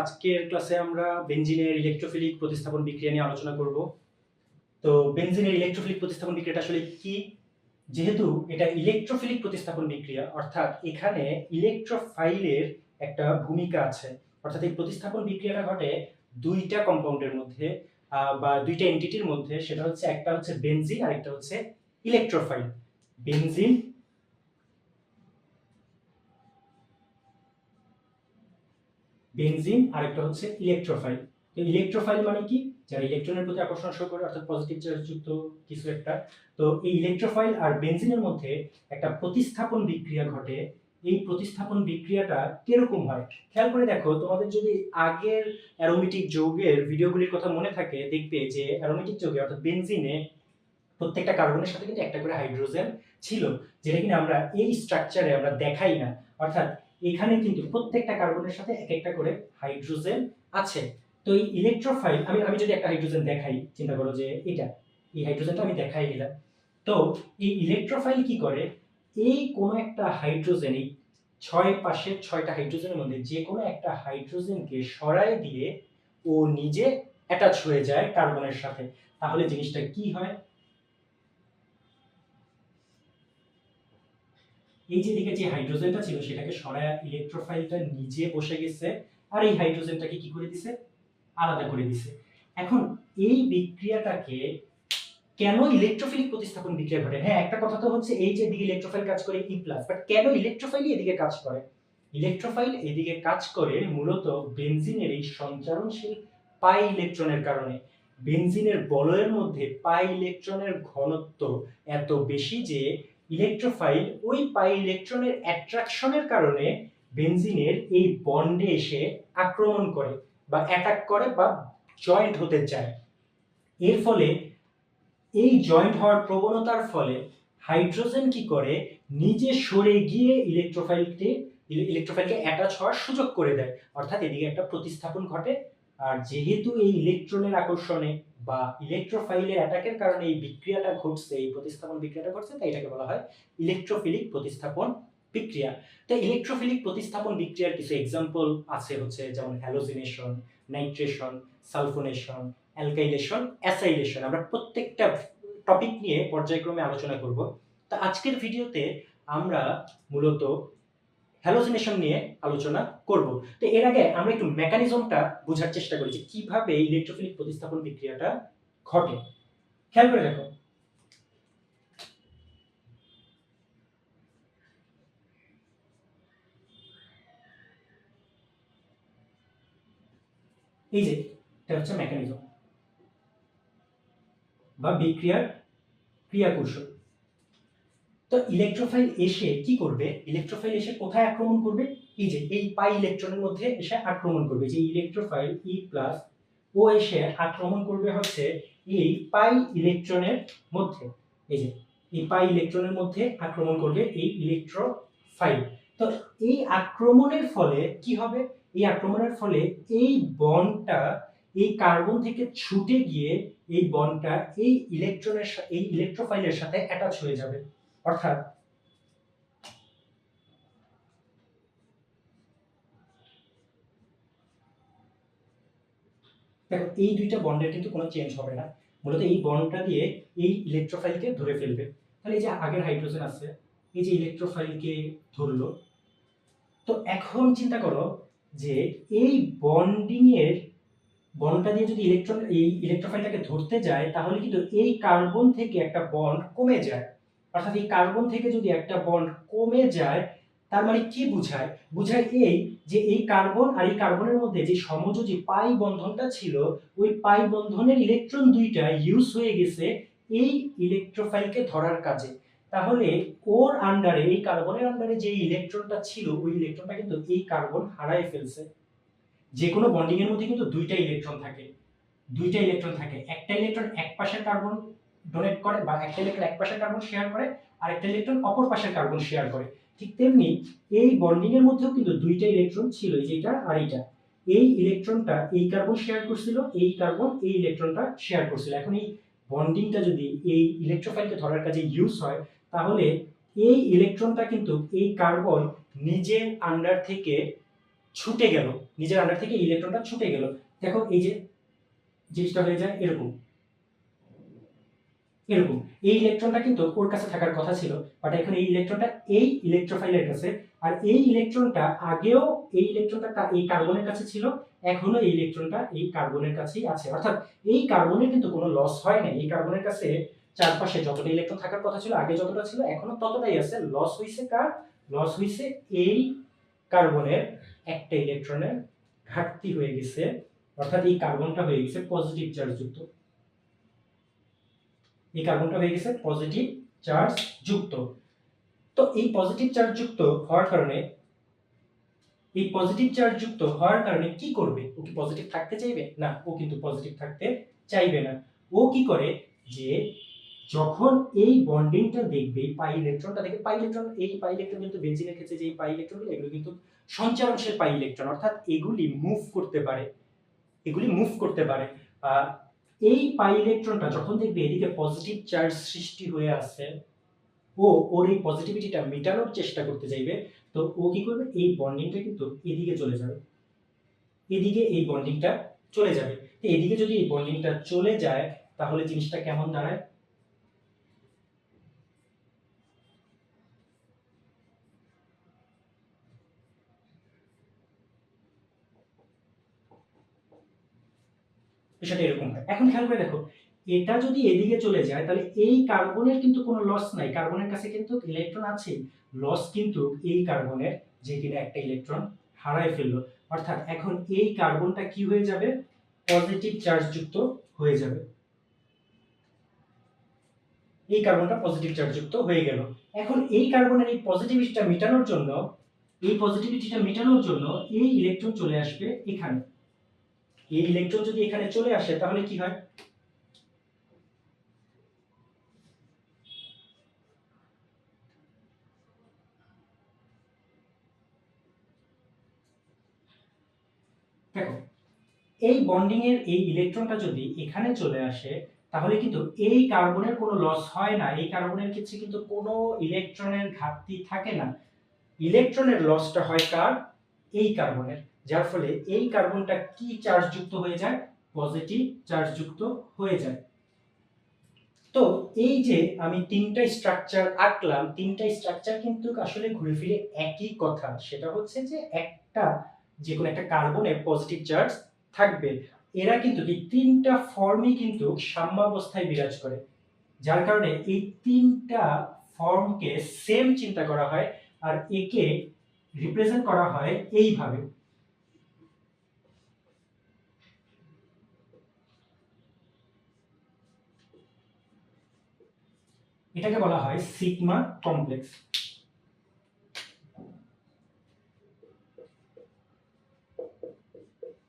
আজকের ক্লাসে আমরা বেনজিনের ইলেকট্রোফিলিক প্রতিস্থাপন বিক্রিয়া নিয়ে আলোচনা করব। তো বেনজিনের ইলেকট্রোফিলিক প্রতিস্থাপন বিক্রিয়াটা আসলে কি? যেহেতু এটা ইলেকট্রোফিলিক প্রতিস্থাপন বিক্রিয়া, অর্থাৎ এখানে ইলেকট্রোফাইলের একটা ভূমিকা আছে। অর্থাৎ এই প্রতিস্থাপন বিক্রিয়াটা ঘটে দুইটা কম্পাউন্ডের মধ্যে বা দুইটা এন্টিটির মধ্যে। সেটা হচ্ছে একটা হচ্ছে বেনজিন আর একটা হচ্ছে ইলেকট্রোফাইল বেনজিন বেনজিন আর একটা হচ্ছে ইলেকট্রোফাইল। তো ইলেকট্রোফাইল মানে কি? যারা ইলেকট্রনের প্রতি আকর্ষণ শো করে, অর্থাৎ পজিটিভ চার্জযুক্ত কিছু একটা, তো এই ইলেকট্রোফাইল আর বেনজিনের মধ্যে একটা প্রতিস্থাপন বিক্রিয়া ঘটে। এই প্রতিস্থাপন বিক্রিয়াটা কীরকম হয়? খেয়াল করে দেখো, তোমাদের যদি আগের অ্যারোমেটিক যৌগের ভিডিওগুলির কথা মনে থাকে, দেখবে যে অ্যারোমেটিক যৌগে, অর্থাৎ বেনজিনে প্রত্যেকটা কার্বনের সাথে কিন্তু একটা করে হাইড্রোজেন ছিল, যেটা কিনা আমরা এই স্ট্রাকচারে আমরা দেখাই না। অর্থাৎ এখানে কিন্তু প্রত্যেকটা কার্বনের সাথে এক একটা করে হাইড্রোজেন আছে। তো এই ইলেকট্রোফাইল আমি আমি যদি একটা হাইড্রোজেন দেখাই, চিন্তা করো যে এটা, এই হাইড্রোজেনটা আমি দেখাই দিলাম তো এই ইলেকট্রোফাইল কি করে? এই কোনো একটা হাইড্রোজেন, এই ছয় পাশে ছয়টা হাইড্রোজেনের মধ্যে যে কোনো একটা হাইড্রোজেনকে সরায় দিয়ে ও নিজে অ্যাটাচ হয়ে যায় কার্বনের সাথে। তাহলে জিনিসটা কি হয়? এই যে দিকে যে হাইড্রোজেনটা ছিল, সেটাকে সরায় ইলেকট্রোফাইলটা নিজে বসে গেছে, আর এই হাইড্রোজেনটাকে কি করে দিছে? আলাদা করে দিছে। এখন এই বিক্রিয়াটাকে কেন ইলেকট্রোফিলিক প্রতিস্থাপন বিক্রিয়া ঘটে? হ্যাঁ একটা কথা তো হচ্ছে, এই যে দিকে ইলেকট্রোফাইল কাজ করে ই প্লাস বাট কেন ইলেকট্রোফাইলই এদিকে কাজ করে? ইলেকট্রোফাইল এদিকে কাজ করে মূলত বেনজিনের এই সঞ্চারণশীল পাই ইলেকট্রনের কারণে। বেনজিনের বলয়ের মধ্যে পাই ইলেকট্রনের ঘনত্ব এত বেশি যে ইলেকট্রোফাইল ওই পাই ইলেকট্রনের অ্যাট্রাকশনের কারণে বেনজিনের এই বন্ডে এসে আক্রমণ করে বা অ্যাটাক করে বা জয়েন্ট হতে চায়। এর ফলে এই জয়েন্ট হওয়ার প্রবণতার ফলে হাইড্রোজেন কি করে? নিজে সরে গিয়ে ইলেকট্রোফাইলকে ইলেকট্রোফাইলকে অ্যাটাচ হওয়ার সুযোগ করে দেয়। অর্থাৎ এদিকে একটা প্রতিস্থাপন ঘটে। আর যেহেতু এই ইলেকট্রনের আকর্ষণে বা ইলেকট্রোফাইলের অ্যাটাকের কারণে এই বিক্রিয়াটা ঘটছে, এই প্রতিস্থাপন বিক্রিয়াটা ঘটছে, তাই এটাকে বলা হয় ইলেকট্রোফিলিক প্রতিস্থাপন বিক্রিয়া। তো ইলেকট্রোফিলিক প্রতিস্থাপন বিক্রিয়ার কিছু এক্সাম্পল আছে হচ্ছে যেমন halogenation nitration sulphonation alkylation acylation আমরা প্রত্যেকটা টপিক নিয়ে পর্যায়ক্রমে আলোচনা করব। তো আজকের ভিডিওতে আমরা মূলত হ্যালোজিনেশন নিয়ে আলোচনা করব। তো এর আগে আমরা একটু মেকানিজমটা বোঝার চেষ্টা করি যে কীভাবে ইলেকট্রোফিলিক প্রতিস্থাপন বিক্রিয়াটা ঘটে। খেয়াল করে দেখো। এই যে, এটা হচ্ছে মেকানিজম বা বিক্রিয়ার ক্রিয়া কৌশল তো ইলেকট্রোফাইল এসে কি করবে? ইলেকট্রোফাইল এসে কোথায় আক্রমণ করবে? এই যে, এই পাই ইলেকট্রনের মধ্যে এসে আক্রমণ করবে। যে ইলেকট্রোফাইল ই প্লাস ও এসে আক্রমণ করবে হচ্ছে এই পাই ইলেকট্রনের মধ্যে। এই যে, এই পাই ইলেকট্রনের মধ্যে আক্রমণ করবে এই ইলেকট্রোফাইল তো এই আক্রমণের ফলে কি হবে? এই আক্রমণের ফলে এই বন্ডটা এই কার্বন থেকে ছুটে গিয়ে এই বন্ডটা এই ইলেকট্রনের এই ইলেকট্রোফাইলের সাথে অ্যাটাচ হয়ে যাবে। অর্থাৎ দেখো, এই দুইটা বন্ডের কিন্তু কোনো চেঞ্জ হবে না। মূলত এই বন্ডটা দিয়ে এই ইলেকট্রোফাইলকে ধরে ফেলবে। তাহলে এই যে আগের হাইড্রোজেন আছে, এই যে ইলেকট্রোফাইলকে ধরলো, তো এখন চিন্তা করো যে এই বন্ডিং এর বন্ডটা দিয়ে যদি ইলেকট্রন এই ইলেকট্রোফাইলটাকে ধরতে যায়, তাহলে কিন্তু এই কার্বন থেকে একটা বন্ড কমে যায়। অর্থাৎ এই কার্বন থেকে যদি একটা বন্ড কমে যায়, তার মানে কি বুঝায়? বুঝায় এই যে এই কার্বন আর এই কার্বনের মধ্যে যে সমযোজী পাই বন্ধনটা ছিল, ওই পাই বন্ধনের ইলেকট্রন দুইটা ইউজ হয়ে গেছে এই ইলেকট্রোফাইলকে ধরার কাজে। তাহলে ওর আন্ডারে এই কার্বনের আন্ডারে যে ইলেকট্রনটা ছিল, ওই ইলেকট্রনটা কিন্তু এই কার্বন হারায় ফেলছে। যে কোনো বন্ডিং এর মধ্যে কিন্তু দুইটা ইলেকট্রন থাকে। দুইটা ইলেকট্রন থাকে। একটা ইলেকট্রন এক পাশের কার্বন ডোনেট করে বা একটা ইলেকট্রন এক পাশের কার্বন শেয়ার করে, আর একটা ইলেকট্রন অপর পাশের কার্বন শেয়ার করে। ঠিক তেমনি এই বন্ডিং এর মধ্যেও কিন্তু দুইটা ইলেকট্রন ছিল, এই যে এটা আর এইটা। এই ইলেকট্রনটা এই কার্বন শেয়ার করছিল, এই কার্বন এই ইলেকট্রনটা শেয়ার করছিল। এখন এই বন্ডিংটা যদি এই ইলেকট্রোফাইলকে ধরার কাজে ইউজ হয়, তাহলে এই ইলেকট্রনটা কিন্তু এই কার্বন নিজের আন্ডার থেকে ছুটে গেল, নিজের আন্ডার থেকে ইলেকট্রনটা ছুটে গেল। দেখো এই যে জিনিসটা হয়ে যায় এরকম। এরকম। এই ইলেকট্রনটা কিন্তু ওর কাছে থাকার কথা ছিল বাট এখন এই ইলেকট্রনটা এই ইলেকট্রোফাইলের কাছে, আর এই ইলেকট্রনটা আগেও এই ইলেকট্রনটা এই কার্বনের কাছে ছিল এখনও এই ইলেকট্রনটা এই কার্বনের কাছেই আছে। অর্থাৎ এই কার্বনের কিন্তু কোনো লস হয় না এই কার্বনের কাছে চারপাশে যতটা ইলেকট্রন থাকার কথা ছিল, আগে যতটা ছিল এখনও ততটাই আছে। লস হইছে কার? লস হইছে এই কার্বনের একটা ইলেকট্রনের ঘাটতি হয়ে গেছে। অর্থাৎ এই কার্বনটা হয়ে গেছে পজিটিভ চার্জ যুক্ত। এই কার্বনটা হয়ে গেছে পজিটিভ চার্জ যুক্ত। তো এই পজিটিভ চার্জ যুক্ত হওয়ার কারণে, এই পজিটিভ চার্জ যুক্ত হওয়ার কারণে কি করবে? ও কি পজিটিভ থাকতে চাইবে? না, ও কিন্তু পজিটিভ থাকতে চাইবে না। ও কি করে? যে যখন এই বন্ডিংটা দেখবে, পাই ইলেকট্রনটা দেখে পাই ইলেকট্রন এই পাই ইলেকট্রন কিন্তু বেঞ্জিনের ক্ষেত্রে যে পাই ইলেকট্রনগুলো এগুলো কিন্তু সঞ্চারনশীল পাই ইলেকট্রন অর্থাৎ এগুলি মুভ করতে পারে। এগুলি মুভ করতে পারে। এই পাই ইলেকট্রনটা যখন দেখবে এদিকে পজিটিভ চার্জ সৃষ্টি হয়ে আছে ও, ওর এই পজিটিভিটিটা মেটানোর চেষ্টা করতে চাইবে, তো ও কি করবে? এই বন্ডিংটা কিন্তু এদিকে চলে যাবে। এদিকে এই বন্ডিংটা চলে যাবে। তো এদিকে যদি এই বন্ডিংটা চলে যায়, তাহলে জিনিসটা কেমন দাঁড়ায়? বিষয়টা এরকম হয়। এখন খেয়াল করে দেখো, এটা যদি এদিকে চলে যায়, তাহলে এই কার্বনের কিন্তু কোনো লস নাই। কার্বনের কাছে কিন্তু ইলেকট্রন আছে। লস কিন্তু এই কার্বনের যে কিনা একটা ইলেকট্রন হারায় ফেলল। অর্থাৎ এখন এই কার্বনটা কি হয়ে যাবে? পজিটিভ চার্জ যুক্ত হয়ে যাবে। এই কার্বনটা পজিটিভ চার্জ যুক্ত হয়ে গেল। এখন এই কার্বনের এই পজিটিভিটিটা মেটানোর জন্য, এই পজিটিভিটিটা মেটানোর জন্য এই ইলেকট্রন চলে আসবে এখানে। এই ইলেকট্রন যদি এখানে চলে আসে, তাহলে কি হয়? দেখো, এই বন্ডিং এর এই ইলেকট্রনটা যদি এখানে চলে আসে, তাহলে কিন্তু এই কার্বনের কোনো লস হয় না। এই কার্বনের ক্ষেত্রে কিন্তু কোনো ইলেকট্রনের ঘাটতি থাকে না। ইলেকট্রনের লসটা হয় কার? এই কার্বনের যার ফলে এই কার্বনটা কি চার্জ যুক্ত হয়ে যায়? পজিটিভ চার্জ যুক্ত হয়ে যায়। তো এই যে আমি তিনটা স্ট্রাকচার আঁকলাম, তিনটা স্ট্রাকচার কিন্তু আসলে ঘুরে ফিরে একই কথা। সেটা হচ্ছে যে একটা যে কোনো একটা কার্বনের পজিটিভ চার্জ থাকবে। এরা কিন্তু এই তিনটা ফর্মই কিন্তু সাম্যাবস্থায় বিরাজ করে। যার কারণে এই তিনটা ফর্মকে সেম চিন্তা করা হয় আর একে রিপ্রেজেন্ট করা হয় এইভাবে। এটাকে বলা হয় সিগমা কমপ্লেক্স।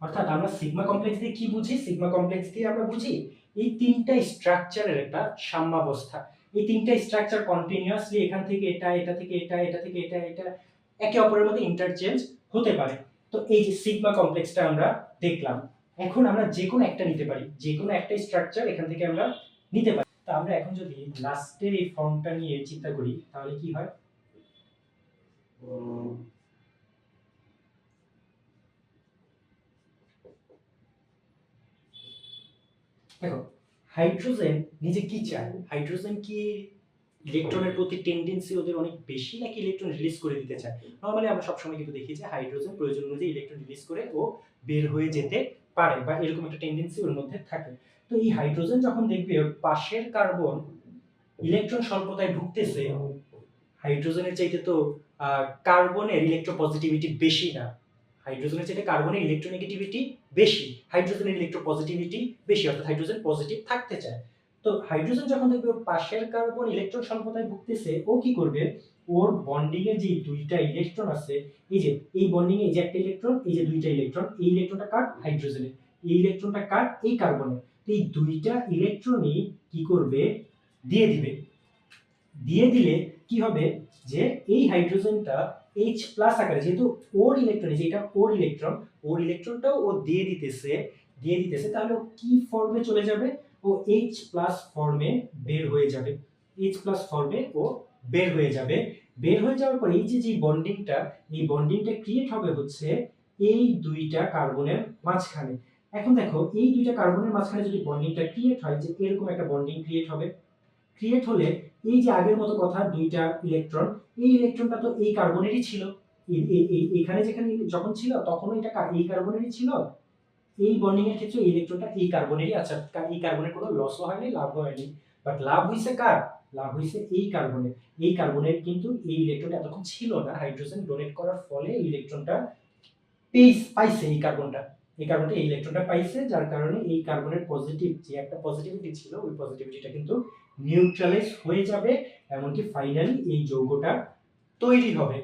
অর্থাৎ আমরা সিগমা কমপ্লেক্স দিয়ে কি বুঝি? সিগমা কমপ্লেক্স দিয়ে আমরা বুঝি এই তিনটা স্ট্রাকচারের একটা সাম্যাবস্থা। এই তিনটা স্ট্রাকচার কন্টিনিউয়াসলি এখান থেকে এটা এটা থেকে এটা এটা থেকে এটা এটা একে অপরের মধ্যে ইন্টারচেঞ্জ হতে পারে। তো এই যে সিগমা কমপ্লেক্সটা আমরা দেখলাম। এখন আমরা যে কোনো একটা নিতে পারি। যে কোনো একটা স্ট্রাকচার এখান থেকে আমরা নিতে পারি। তা আমরা এখন যদি লাস্টের এই ফর্মটা নিয়ে চিন্তা করি, তাহলে কি হয়? দেখো হাইড্রোজেন নিজে কি চায়? হাইড্রোজেন কি ইলেকট্রনের প্রতি টেন্ডেন্সি ওদের অনেক বেশি নাকি ইলেকট্রন রিলিজ করে দিতে চায়? নর্মালি আমরা সবসময় কিন্তু দেখি যে হাইড্রোজেন প্রয়োজন অনুযায়ী ইলেকট্রন রিলিজ করে ও বের হয়ে যেতে পারে বা এরকম একটা টেন্ডেন্সি ওর মধ্যে থাকে। তো এই হাইড্রোজেন যখন দেখবে, পাশের কার্বন ইলেকট্রন স্বল্পতায় ঢুকতেছে, হাইড্রোজেনের চাইতে তো কার্বনের ইলেকট্রোপজিটিভিটি বেশি না। হাইড্রোজেনের চাইতে কার্বনের ইলেকট্রোনেগেটিভিটি বেশি। হাইড্রোজেনের ইলেকট্রোপজিটিভিটি বেশি, অর্থাৎ হাইড্রোজেন পজিটিভ থাকতে চায়। তো হাইড্রোজেন যখন দেখবে পাশের কার্বন ইলেকট্রন স্বল্পতায় ভুগতেছে ও কি করবে? ওর বন্ডিং এর যে দুইটা ইলেকট্রন আছে, এই যে, এই বন্ডিং এ যে একটা ইলেকট্রন এই যে দুইটা ইলেকট্রন এই ইলেকট্রনটা কার? হাইড্রোজেনের। এই ইলেকট্রনটা কার? এই কার্বনের। তো এই দুইটা ইলেকট্রনই কি করবে? দিয়ে দিবে। দিয়ে দিলে কি হবে? যে এই হাইড্রোজেনটা এইচ প্লাস আকারে, যেহেতু ওর ইলেকট্রন যে এটা ওর ইলেকট্রন ওর ইলেকট্রনটাও ও দিয়ে দিতেছে দিয়ে দিতেছে, তাহলে ও কি ফর্মে চলে যাবে? ও এইচ প্লাস ফর্মে বের হয়ে যাবে। এইচ প্লাস ফর্মে ও বের হয়ে যাবে। বের হয়ে যাওয়ার পর এই যে যে বন্ডিংটা এই বন্ডিংটা ক্রিয়েট হবে হচ্ছে এই দুইটা কার্বনের মাঝখানে। এখন দেখো, এই দুইটা কার্বনের মাঝখানে যদি বন্ডিংটা ক্রিয়েট হয়, যে এরকম একটা বন্ডিং ক্রিয়েট হবে। ক্রিয়েট হলে এই যে আগের মতো কথা, দুইটা ইলেকট্রন এই ইলেকট্রনটা তো এই কার্বনেরই ছিল। এখানে যেখানে যখন ছিল তখন এটা এই কার্বনেরই ছিল। এই বন্ডিং এর ক্ষেত্রে ইলেকট্রনটা এই কার্বনেরই আছে। এই কার্বনের কোনো লসও হয়নি, লাভও হয়নি। বাট লাভ হইছে কার? লাভ হইছে এই কার্বনের। এই কার্বনের কিন্তু এই ইলেকট্রনটা এতক্ষণ ছিল না। হাইড্রোজেন ডোনেট করার ফলে ইলেকট্রনটা পেইস পাইছে এই কার্বনটা। এই কার্বনটা এই ইলেকট্রনটা পাইছে, যার কারণে এই কার্বনের পজিটিভ যে একটা পজিটিভিটি ছিল, ওই পজিটিভিটিটা কিন্তু নিউট্রালাইজ হয়ে যাবে, এমনকি ফাইনালি এই যৌগটা তৈরি হবে।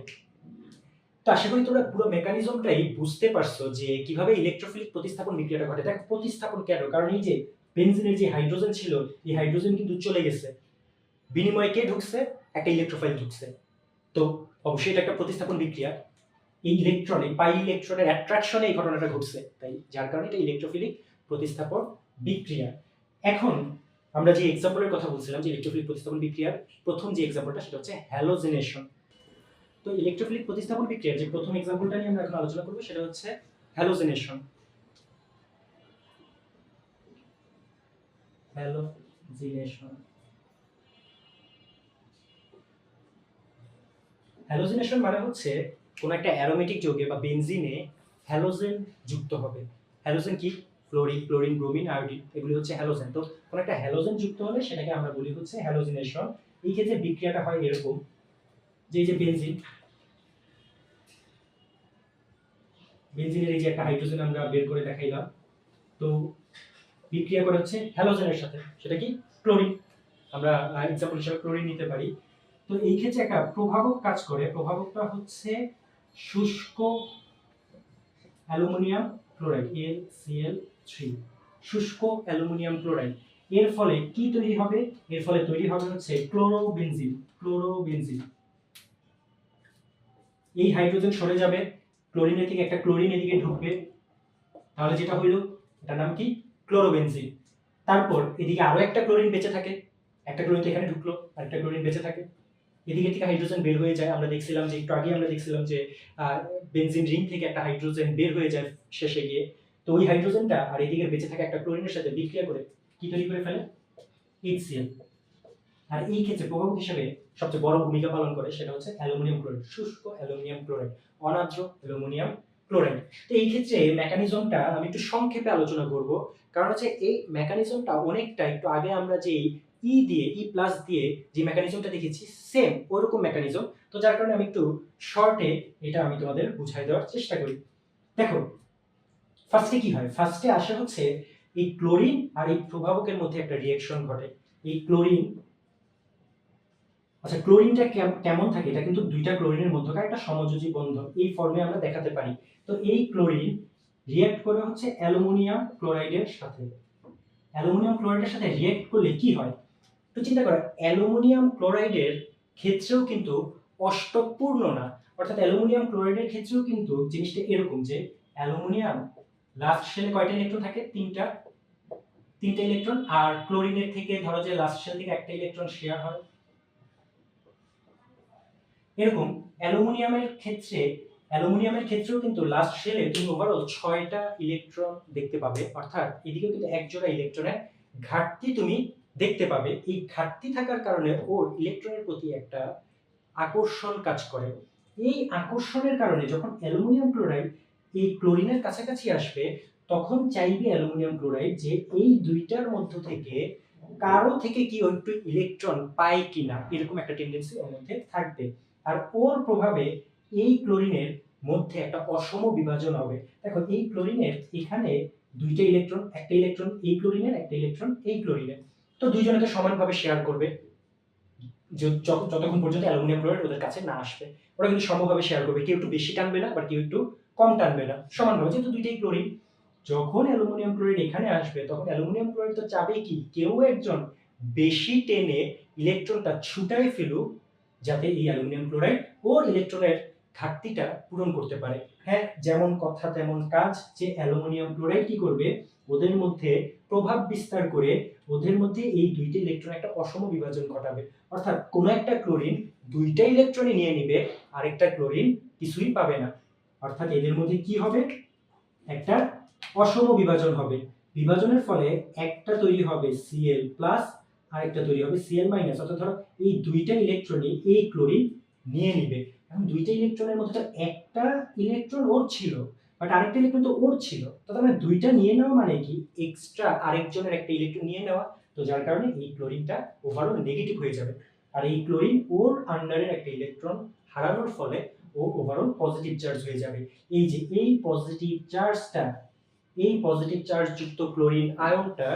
তো আশা করি তোমরা পুরো মেকানিজমটাই বুঝতে পারছ যে কীভাবে ইলেকট্রোফিলিক প্রতিস্থাপন বিক্রিয়াটা ঘটে। দেখ, প্রতিস্থাপন কেন? কারণ এই যে বেনজিনের যে হাইড্রোজেন ছিল, এই হাইড্রোজেন কিন্তু চলে গেছে। বিনিময়ে কে ঢুকছে? একটা ইলেকট্রোফাইল ঢুকছে। তো অবশ্যই এটা একটা প্রতিস্থাপন বিক্রিয়া। এই ইলেকট্রন পাই ইলেকট্রনের অ্যাট্রাকশনে এই ঘটনাটা ঘটছে। তাই যার কারণে এটা ইলেকট্রোফিলিক প্রতিস্থাপন বিক্রিয়া। এখন আমরা যে এক্সাম্পলের কথা বলছিলাম, যে ইলেকট্রোফিলিক প্রতিস্থাপন বিক্রিয়ার প্রথম যে এক্সাম্পলটা সেটা হচ্ছে হ্যালোজেনেশন তো ইলেকট্রোফিলিক প্রতিস্থাপন বিক্রিয়ার যে প্রথম এক্সাম্পলটা নিয়ে আমরা এখন আলোচনা করব, সেটা হচ্ছে হ্যালোজেনেশন হ্যালোজিনেশন হ্যালোজিনেশন মানে হচ্ছে কোন একটা অ্যারোমেটিক যৌগে বা বেনজিনে হ্যালোজেন যুক্ত হবে। হ্যালোজেন কি? ফ্লোরিন ক্লোরিন ব্রোমিন আয়োডিন এগুলি হচ্ছে হ্যালোজেন তো কোন একটা হ্যালোজেন যুক্ত হলে সেটাকে আমরা বলি হচ্ছে হ্যালোজিনেশন এই ক্ষেত্রে বিক্রিয়াটা হয় এরকম, যে এই যে বেনজিন বেনজিনের এই যে একটা হাইড্রোজেন আমরা বের করে দেখাইলাম, তো বিক্রিয়া করে হচ্ছে হ্যালোজেনের সাথে। সেটা কি? ক্লোরিন আমরা এক্সাম্পল হিসেবে ক্লোরিন নিতে পারি। তো এই ক্ষেত্রে একটা প্রভাবক কাজ করে। প্রভাবকটা হচ্ছে শুষ্ক অ্যালুমিনিয়াম ক্লোরাইড এল থ্রি শুষ্ক অ্যালুমিনিয়াম ক্লোরাইড। এর ফলে কি তৈরি হবে? এর ফলে তৈরি হবে হচ্ছে ক্লোরোবেনজিন ক্লোরোবেনজিন এই হাইড্রোজেন সরে যাবে, ক্লোরিনের থেকে একটা ক্লোরিন এদিকে ঢুকবে। তাহলে যেটা হইল, এটার নাম কি? ক্লোরোবেনজিন তারপর এদিকে আরও একটা ক্লোরিন বেঁচে থাকে। একটা ক্লোরিন এখানে ঢুকলো আর একটা ক্লোরিন বেঁচে থাকে। এদিকে থেকে হাইড্রোজেন বের হয়ে যায়। আমরা দেখছিলাম যে, একটু আগে আমরা দেখছিলাম যে বেনজিন রিং থেকে একটা হাইড্রোজেন বের হয়ে যায় শেষে গিয়ে। তো ওই হাইড্রোজেনটা আর এদিকে বেঁচে থাকা একটা ক্লোরিনের সাথে বিক্রিয়া করে কি তৈরি করে ফেলে? এইচসিএল আর এই ক্ষেত্রে প্রভাবক হিসেবে সবচেয়ে বড় ভূমিকা পালন করে সেটা হচ্ছে অ্যালুমিনিয়াম ক্লোরাইড, শুষ্ক অ্যালুমিনিয়াম ক্লোরাইড অনাদ্র অ্যালুমিনিয়াম ক্লোরাইড। তো এই ক্ষেত্রে মেকানিজমটা আমি একটু সংক্ষেপে আলোচনা করব। কারণ হচ্ছে এই মেকানিজমটা অনেকটা একটু আগে আমরা যে ই দিয়ে ই প্লাস দিয়ে যে মেকানিজমটা দেখেছি সেম ওরকম মেকানিজম তো যার কারণে আমি একটু শর্টে এটা আমি তোমাদের বুঝাই দেওয়ার চেষ্টা করি। দেখো ফার্স্টে কি হয়? ফার্স্টে আসে হচ্ছে এই ক্লোরিন আর এই প্রভাবকের মধ্যে একটা রিয়েকশন ঘটে। এই ক্লোরিন আচ্ছা ক্লোরিনটা কেম- কেমন থাকে? এটা কিন্তু দুইটা ক্লোরিনের মধ্যকার একটা সমযোজী বন্ধন। এই ফর্মে আমরা দেখাতে পারি। তো এই ক্লোরিন রিয়েক্ট করে হচ্ছে অ্যালুমিনিয়াম ক্লোরাইডের সাথে। অ্যালুমিনিয়াম ক্লোরাইডের সাথে রিয়েক্ট করলে কি হয়? তো চিন্তা করো, অ্যালুমিনিয়াম ক্লোরাইডের ক্ষেত্রেও কিন্তু অষ্টপূর্ণ না। অর্থাৎ অ্যালুমিনিয়াম ক্লোরাইডের ক্ষেত্রেও কিন্তু জিনিসটা এরকম যে অ্যালুমিনিয়াম লাস্ট শেলে কয়টা ইলেকট্রন থাকে? তিনটা। তিনটা ইলেকট্রন আর ক্লোরিনের থেকে ধরো যে লাস্ট শেল থেকে একটা ইলেকট্রন শেয়ার হয়। এরকম অ্যালুমিনিয়ামের ক্ষেত্রে, অ্যালুমিনিয়ামের ক্ষেত্রেও কিন্তু লাস্ট শেলে তুমি ওভারঅল ছয়টা ইলেকট্রন দেখতে পাবে। অর্থাৎ এদিকে কিন্তু এক জোড়া ইলেকট্রনের ঘাটতি তুমি দেখতে পাবে, এই ঘাটতি থাকার কারণে ওর ইলেকট্রনের প্রতি একটা আকর্ষণ কাজ করে। এই আকর্ষণের কারণে যখন অ্যালুমিনিয়াম ক্লোরাইড এই ক্লোরিনের কাছাকাছি আসবে, তখন চাইবে অ্যালুমিনিয়াম ক্লোরাইড যে এই দুইটার মধ্য থেকে কারও থেকে কি একটু ইলেকট্রন পায় কিনা, এরকম একটা টেন্ডেন্সি ওর মধ্যে থাকবে। আর ওর প্রভাবে এই ক্লোরিনের মধ্যে একটা অসম বিভাজন হবে। দেখো, এই ক্লোরিনের এখানে দুইটা ইলেকট্রন একটা ইলেকট্রন এই ক্লোরিনের, একটা ইলেকট্রন এই ক্লোরিনের। তো দুইজনে তো সমানভাবে শেয়ার করবে। যতক্ষণ পর্যন্ত অ্যালুমিনিয়াম ক্লোরাইড ওদের কাছে না আসবে, ওরা কিন্তু সমভাবে শেয়ার করবে। কেউ একটু বেশি টানবে না বা কেউ একটু কম টানবে না। সমানভাবে, যেহেতু দুইটাই ক্লোরিন যখন অ্যালুমিনিয়াম ক্লোরাইড এখানে আসবে, তখন অ্যালুমিনিয়াম ক্লোরাইড তো চাবে কি? কেউ একজন বেশি টেনে ইলেকট্রনটা ছুটাই ফেলুক, যাতে এই অ্যালুমিনিয়াম ক্লোরাইড ওর ইলেকট্রনের ঘাটতিটা পূরণ করতে পারে। হ্যাঁ যেমন কথা, তেমন কাজ, যে অ্যালুমিনিয়াম ক্লোরাইড কি করবে? ওদের মধ্যে প্রভাব বিস্তার করে ওদের মধ্যে এই দুইটা ইলেকট্রন একটা অসম বিভাজন ঘটাবে। অর্থাৎ কোনো একটা ক্লোরিন দুইটা ইলেকট্রনই নিয়ে নিবে, আরেকটা ক্লোরিন কিছুই পাবে না। অর্থাৎ এদের মধ্যে কি হবে? একটা অসম বিভাজন হবে। বিভাজনের ফলে একটা তৈরি হবে সিএল প্লাস আর একটা তৈরি হবে সিএল মাইনাস অর্থাৎ ধরো এই দুইটা ইলেকট্রনই এই ক্লোরিন নিয়ে নিবে। এখন দুইটা ইলেকট্রনের মধ্যে একটা ইলেকট্রন ওর ছিল বাট আরেকটা ইলেকট্রন তো ওর ছিল। তো তার মানে দুইটা নিয়ে নেওয়া মানে কি? এক্সট্রা আরেকজনের একটা ইলেকট্রন নিয়ে নেওয়া। তো যার কারণে এই ক্লোরিনটা ওভারঅল নেগেটিভ হয়ে যাবে। আর এই ক্লোরিন ওর আন্ডারের একটা ইলেকট্রন হারানোর ফলে ও ওভারঅল পজিটিভ চার্জ হয়ে যাবে। এই যে এই পজিটিভ চার্জটা এই পজিটিভ চার্জ যুক্ত ক্লোরিন আয়নটা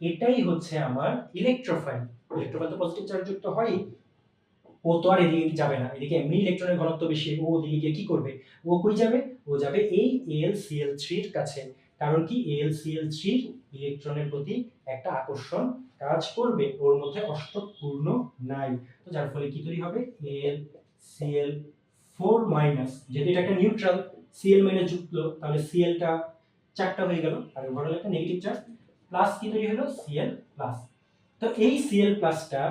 এটাই হচ্ছে আমার ইলেকট্রোফাইল ইলেকট্রোফাইল তো পজিটিভ চার্জ যুক্ত হয় ও তো আর এদিকে যাবে না। এদিকে এমনি ইলেকট্রনের ঘনত্ব বেশি, ও ওদিকে গিয়ে কি করবে? ও কই যাবে? ও যাবে এই এল সিএল থ্রির কাছে। কারণ কি? এল সিএল থ্রির ইলেকট্রনের প্রতি একটা আকর্ষণ কাজ করবে। ওর মধ্যে অষ্টক পূর্ণ নাই। তো যার ফলে কি তৈরি হবে? এল সিএল ফোর মাইনাস যেহেতু এটা একটা নিউট্রাল সিএল মাইনাস যুক্ত, তাহলে সিএলটা চারটা হয়ে গেল। আর ওভারঅল একটা নেগেটিভ চার্জ প্লাস কি তৈরি হলো? সিএল প্লাস তো এই সিএল প্লাসটা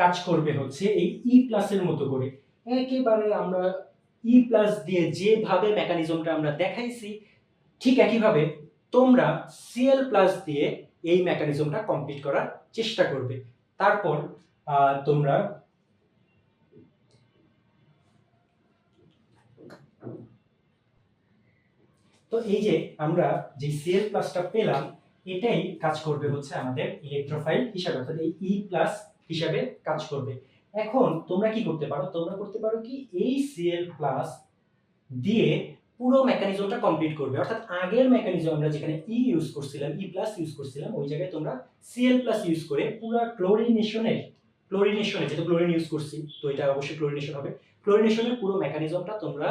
কাজ করবে হচ্ছে এই ই প্লাসের মতো করে। একেবারে আমরা ই প্লাস দিয়ে যেভাবে মেকানিজমটা আমরা দেখাইছি, ঠিক একইভাবে তোমরা সিএল প্লাস দিয়ে এই মেকানিজমটা কমপ্লিট করার চেষ্টা করবে। তারপর তোমরা তো এই যে আমরা যে সিএল প্লাসটা পেলাম, এটাই কাজ করবে হচ্ছে আমাদের ইলেকট্রোফাইল হিসাবে, অর্থাৎ এই ই প্লাস হিসাবে কাজ করবে। এখন তোমরা কি করতে পারো? তোমরা করতে পারো কি এই সিএল প্লাস দিয়ে পুরো মেকানিজমটা কমপ্লিট করবে। অর্থাৎ আগের মেকানিজম আমরা যেখানে ই ইউজ করছিলাম ই প্লাস ইউজ করছিলাম, ওই জায়গায় তোমরা সিএল প্লাস ইউজ করে পুরো ক্লোরিনেশনের ক্লোরিনেশনে যেহেতু ক্লোরিন ইউজ করছি, তো এটা অবশ্যই ক্লোরিনেশন হবে। ক্লোরিনেশনের পুরো মেকানিজমটা তোমরা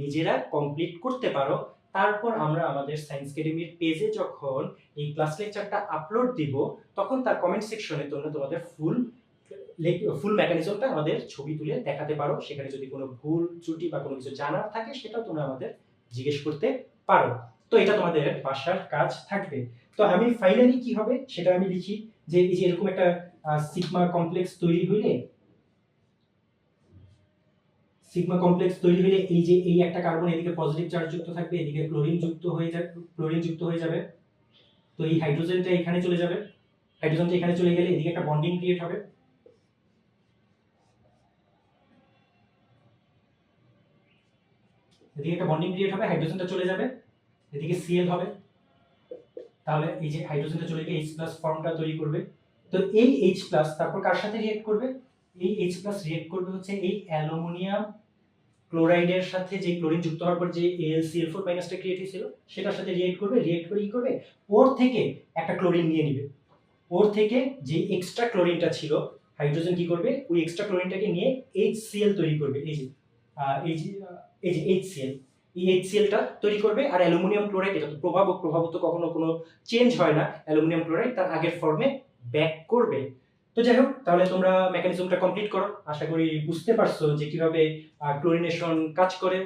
নিজেরা কমপ্লিট করতে পারো। তারপর আমরা আমাদের সায়েন্স একাডেমির পেজে যখন এই ক্লাস লেকচারটা আপলোড দিব, তখন তার কমেন্ট সেকশনে তোমরা তোমাদের ফুল ফুল মেকানিজমটা আমাদের ছবি তুলে দেখাতে পারো। সেখানে যদি কোনো ভুল, ত্রুটি বা কোনো কিছু জানার থাকে, সেটাও তোমরা আমাদের জিজ্ঞেস করতে পারো। তো এটা তোমাদের বাসার কাজ থাকবে। তো আমি ফাইনালি কি হবে, সেটা আমি লিখি যে এই যে এরকম একটা সিগমা কমপ্লেক্স তৈরি হইলে সিগমা কমপ্লেক্স তৈরি হলে এই যে, এই একটা কার্বন এদিকে পজিটিভ চার্জ যুক্ত থাকবে, এদিকে ক্লোরিন যুক্ত হয়ে যাবে ক্লোরিন যুক্ত হয়ে যাবে। তো এই হাইড্রোজেনটা এখানে চলে যাবে। হাইড্রোজেনটা এখানে চলে গেলে এদিকে একটা বন্ডিং ক্রিয়েট হবে। এদিকে একটা বন্ডিং ক্রিয়েট হবে হাইড্রোজেনটা চলে যাবে। এদিকে সিএল হবে। তাহলে এই যে হাইড্রোজেনটা চলে গিয়ে এইচ প্লাস ফর্মটা তৈরি করবে। তো এই এইচ প্লাস তারপর কার সাথে রিয়েক্ট করবে? এই এইচ প্লাস রিয়েক্ট করবে হচ্ছে এই অ্যালুমিনিয়াম ক্লোরাইডের সাথে যে ক্লোরিন যুক্ত হওয়ার পর যে এলসিএল ফোর মাইনাসটা ক্রিয়েট হয়েছিল সেটার সাথে রিয়েক্ট করবে রিয়েক্ট করে কি করবে? ওর থেকে একটা ক্লোরিন নিয়ে নিবে। ওর থেকে যে এক্সট্রা ক্লোরিনটা ছিল হাইড্রোজেন কি করবে? ওই এক্সট্রা ক্লোরিনটাকে নিয়ে এইচ সিএল তৈরি করবে। এই যে এই যে আহ, এই যে এইচ সিএল এই এইচ সিএলটা তৈরি করবে আর অ্যালুমিনিয়াম ক্লোরাইড এটা তো প্রভাবক প্রভাব তো কখনো কোনো চেঞ্জ হয় না। অ্যালুমিনিয়াম ক্লোরাইড তার আগের ফর্মে ব্যাক করবে। তো যাই হোক, তাহলে তোমরা মেকানিজমটা কমপ্লিট করো। আশা করি বুঝতে পারছ যে কীভাবে ক্লোরিনেশন কাজ করে।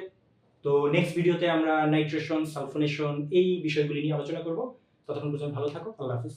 তো নেক্সট ভিডিওতে আমরা নাইট্রেশন সালফোনেশন এই বিষয়গুলি নিয়ে আলোচনা করব। ততক্ষণ পর্যন্ত ভালো থাকো। আল্লাহ হাফিজ।